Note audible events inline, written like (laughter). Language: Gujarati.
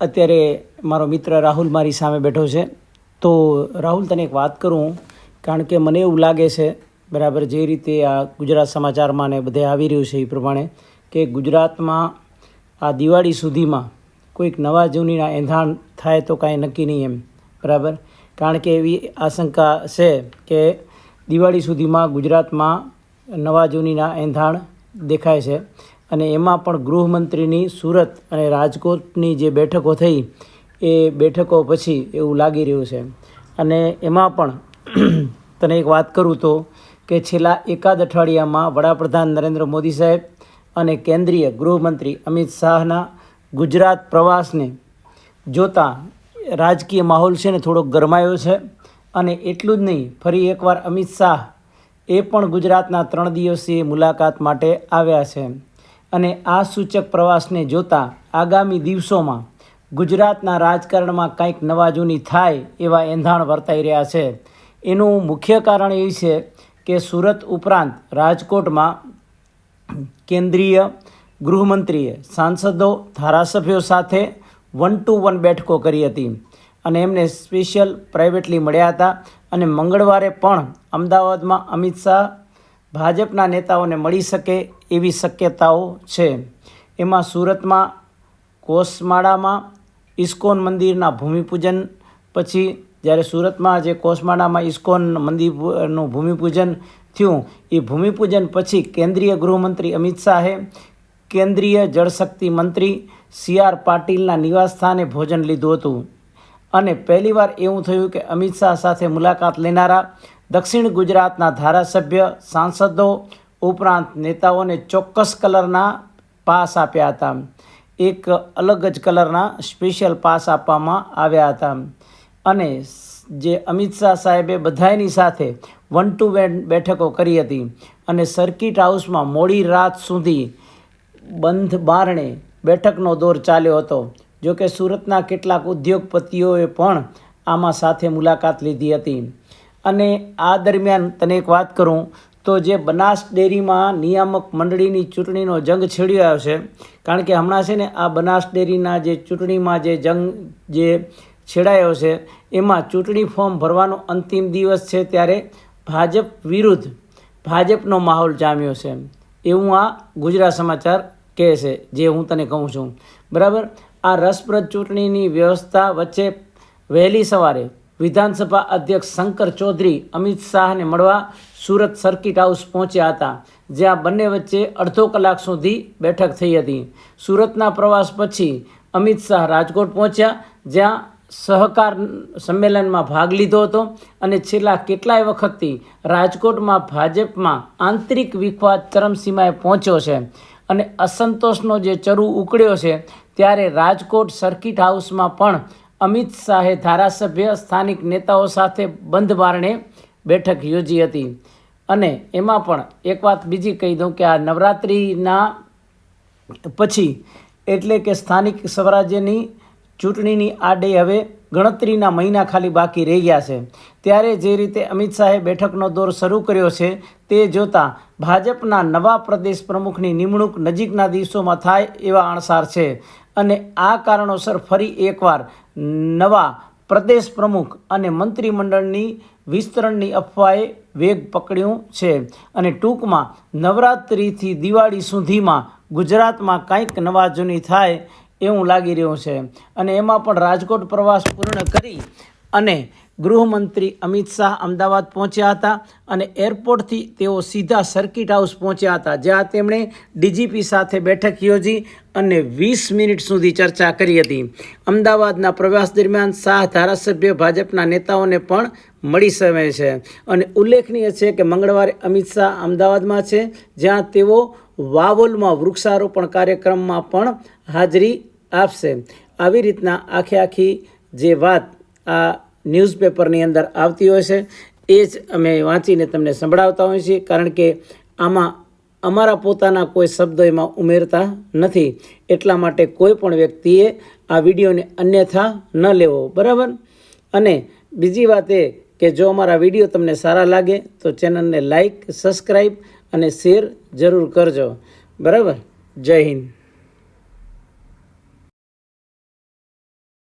અત્યારે મારો મિત્ર રાહુલ મારી સામે બેઠો છે. તો રાહુલ, તને એક વાત કરું કારણ કે મને એવું લાગે છે, બરાબર, જે રીતે આ ગુજરાત સમાચારમાં ને બધે આવી રહ્યું છે એ પ્રમાણે, કે ગુજરાતમાં આ દિવાળી સુધીમાં કોઈક નવા જૂનીના એંધાણ થાય તો કાંઈ નક્કી નહીં એમ. બરાબર? કારણ કે એવી આશંકા છે કે દિવાળી સુધીમાં ગુજરાતમાં નવા જૂનીના એંધાણ દેખાય છે. અને એમાં પણ ગૃહમંત્રીની સુરત અને રાજકોટની જે બેઠકો થઈ, એ બેઠકો પછી એવું લાગી રહ્યું છે. અને એમાં પણ (clears throat) તને એક વાત કરું તો કે છેલ્લા એકાદ અઠવાડિયામાં વડાપ્રધાન નરેન્દ્ર મોદી સાહેબ અને કેન્દ્રીય ગૃહમંત્રી અમિત શાહના ગુજરાત પ્રવાસને જોતાં રાજકીય માહોલ છે ને થોડોક ગરમાયો છે. અને એટલું જ નહીં, ફરી એકવાર અમિત શાહ એ પણ ગુજરાતના ત્રણ દિવસીય મુલાકાત માટે આવ્યા છે. અને આ સૂચક પ્રવાસને જોતાં આગામી દિવસોમાં ગુજરાતના રાજકારણમાં કંઈક નવાજૂની થાય એવા એંધાણ વર્તાઈ રહ્યા છે. એનું મુખ્ય કારણ એ છે કે સુરત ઉપરાંત રાજકોટમાં કેન્દ્રીય ગૃહમંત્રીએ સાંસદો, ધારાસભ્યો સાથે વન ટુ વન બેઠકો કરી હતી અને એમને સ્પેશિયલ પ્રાઇવેટલી મળ્યા હતા. અને મંગળવારે પણ અમદાવાદમાં અમિત શાહ ભાજપના નેતાઓને મળી શકે એવી શક્યતાઓ છે. એમાં સુરતમાં કોસમાળામાં ઇસ્કોન મંદિરના ભૂમિપૂજન, પછી જ્યારે સુરતમાં જે કોસમાળામાં ઇસ્કોન મંદિરનું ભૂમિપૂજન થયું, એ ભૂમિપૂજન પછી કેન્દ્રીય ગૃહમંત્રી અમિત શાહે કેન્દ્રીય જળશક્તિ મંત્રી સી આર પાટીલના નિવાસસ્થાને ભોજન લીધું હતું. અને પહેલીવાર એવું થયું કે અમિત શાહ સાથે મુલાકાત લેનારા દક્ષિણ ગુજરાતના ધારાસભ્ય, સાંસદો, ઉપરાંત નેતાઓને ચોક્કસ કલરના પાસ આપ્યા હતા. એક અલગ જ કલરના સ્પેશિયલ પાસ આપવામાં આવ્યા હતા. અને જે અમિત શાહ સાહેબે બધાની સાથે વન ટુ વન બેઠકો કરી હતી. અને સર્કિટ હાઉસમાં મોડી રાત સુધી બંધ બારણે બેઠકનો દોર ચાલ્યો હતો. જોકે સુરતના કેટલાક ઉદ્યોગપતિઓએ પણ આમાં સાથે મુલાકાત લીધી હતી. અને આ દરમિયાન તને એક વાત કરું, તો જે બનાસ ડેરીમાં નિયામક મંડળીની ચૂંટણીનો જંગ છેડ્યો છે કારણ કે હમણાં છે ને આ બનાસ ડેરીના જે ચૂંટણીમાં જે જંગ જે છેડાયો છે, એમાં ચૂંટણી ફોર્મ ભરવાનો અંતિમ દિવસ છે ત્યારે ભાજપ વિરુદ્ધ ભાજપનો માહોલ જામ્યો છે. એવું આ ગુજરાત સમાચાર કહે છે, જે હું તને કહું છું. બરાબર? આ રસપ્રદ ચૂંટણીની વ્યવસ્થા વચ્ચે વહેલી સવારે વિધાનસભા અધ્યક્ષ શંકર ચૌધરી અમિત શાહને મળવા સુરત સર્કિટ હાઉસ પહોંચ્યા હતા, જ્યાં બંને વચ્ચે અડધો કલાક સુધી બેઠક થઈ હતી. સુરતના પ્રવાસ પછી અમિત શાહ રાજકોટ પહોંચ્યા, જ્યાં સહકાર સંમેલનમાં ભાગ લીધો હતો અને છેલ્લા કેટલાય વખતથી રાજકોટમાં ભાજપમાં આંતરિક વિખવાદ ચરમસીમાએ પહોંચ્યો છે અને અસંતોષનો જે ચરુ ઉકળ્યો છે, ત્યારે રાજકોટ સર્કિટ હાઉસમાં પણ અમિત શાહે ધારાસભ્ય, સ્થાનિક નેતાઓ સાથે બંધ બારણે બેઠક યોજી હતી. અને એમાં પણ એક વાત બીજી કહી દઉં કે આ નવરાત્રિના પછી એટલે કે સ્થાનિક સ્વરાજ્યની ચૂંટણીની આડે હવે ગણતરીના મહિના ખાલી બાકી રહી ગયા છે. ત્યારે જે રીતે અમિત શાહે બેઠકનો દોર શરૂ કર્યો છે તે જોતાં ભાજપના નવા પ્રદેશ પ્રમુખની નિમણૂક નજીકના દિવસોમાં થાય એવા અણસાર છે. અને આ કારણોસર ફરી એકવાર નવા પ્રદેશ પ્રમુખ અને મંત્રીમંડળની વિસ્તરણની અફવાએ વેગ પકડ્યું છે. અને ટૂંકમાં નવરાત્રિથી દિવાળી સુધીમાં ગુજરાતમાં કંઈક નવા જૂની થાય એવું લાગી રહ્યું છે. અને એમાં પણ રાજકોટ પ્રવાસ પૂર્ણ કરી અને ગૃહમંત્રી અમિત શાહ અમદાવાદ પહોંચ્યા હતા અને એરપોર્ટથી તેઓ સીધા સર્કિટ હાઉસ પહોંચ્યા હતા, જ્યાં તેમણે ડીજીપી સાથે બેઠક યોજી અને વીસ મિનિટ સુધી ચર્ચા કરી હતી. અમદાવાદના પ્રવાસ દરમિયાન શાહ ધારાસભ્ય ભાજપના નેતાઓને પણ મળી શકે છે. અને ઉલ્લેખનીય છે કે મંગળવારે અમિત શાહ અમદાવાદમાં છે, જ્યાં તેઓ વાવોલમાં વૃક્ષારોપણ કાર્યક્રમમાં પણ હાજરી આપશે. આવી રીતના આખે આખી જે વાત આ ન્યૂઝપેપરની અંદર આવતી હોય છે. એ જ અમે વાંચીને તમને સંભળાવતા હોઈએ છીએ, કારણ કે આમાં અમારા પોતાના કોઈ શબ્દો એમાં ઉમેરતા નથી. એટલા માટે કોઈ પણ વ્યક્તિએ આ વિડીયોને અન્યથા ન લેવો, બરાબર? અને બીજી વાત એ કે જો અમારા વીડિયો તમને સારા લાગે, તો ચેનલને લાઈક, સબસ્ક્રાઈબ અને શેર જરૂર કરજો, બરાબર? જય હિન્દ.